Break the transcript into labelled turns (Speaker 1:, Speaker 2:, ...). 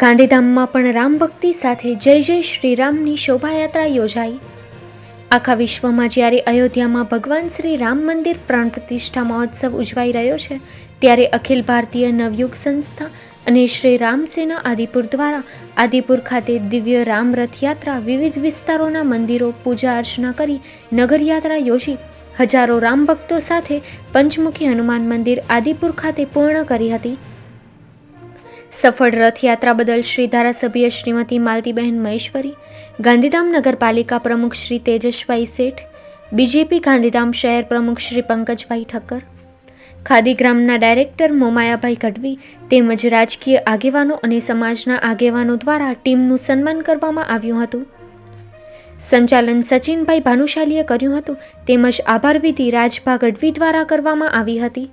Speaker 1: ગાંધીધામમાં પણ રામ ભક્તિ સાથે જય જય શ્રી રામની શોભાયાત્રા યોજાઈ. આખા વિશ્વમાં જ્યારે અયોધ્યામાં ભગવાન શ્રી રામ મંદિર પ્રાણ પ્રતિષ્ઠા મહોત્સવ ઉજવાઈ રહ્યો છે, ત્યારે અખિલ ભારતીય નવયુગ સંસ્થા અને શ્રી રામસેના આદિપુર દ્વારા આદિપુર ખાતે દિવ્ય રામ રથયાત્રા વિવિધ વિસ્તારોના મંદિરો પૂજા અર્ચના કરી નગરયાત્રા યોજી. હજારો રામ ભક્તો સાથે પંચમુખી હનુમાન મંદિર આદિપુર ખાતે પૂર્ણ કરી હતી. સફળ રથયાત્રા બદલ શ્રી ધારાસભ્ય શ્રીમતી માલતીબહેન મહેશ્વરી, ગાંધીધામ નગરપાલિકા પ્રમુખ શ્રી તેજસભાઈ શેઠ, બીજેપી ગાંધીધામ શહેર પ્રમુખ શ્રી પંકજભાઈ ઠક્કર ખાદીગ્રામના ડાયરેક્ટર મોમાયાભાઈ ગઢવી તેમજ રાજકીય આગેવાનો અને સમાજના આગેવાનો દ્વારા ટીમનું સન્માન કરવામાં આવ્યું હતું. સંચાલન સચિનભાઈ ભાનુશાલીએ કર્યું હતું તેમજ આભાર વિધિ રાજભા ગઢવી દ્વારા કરવામાં આવી હતી.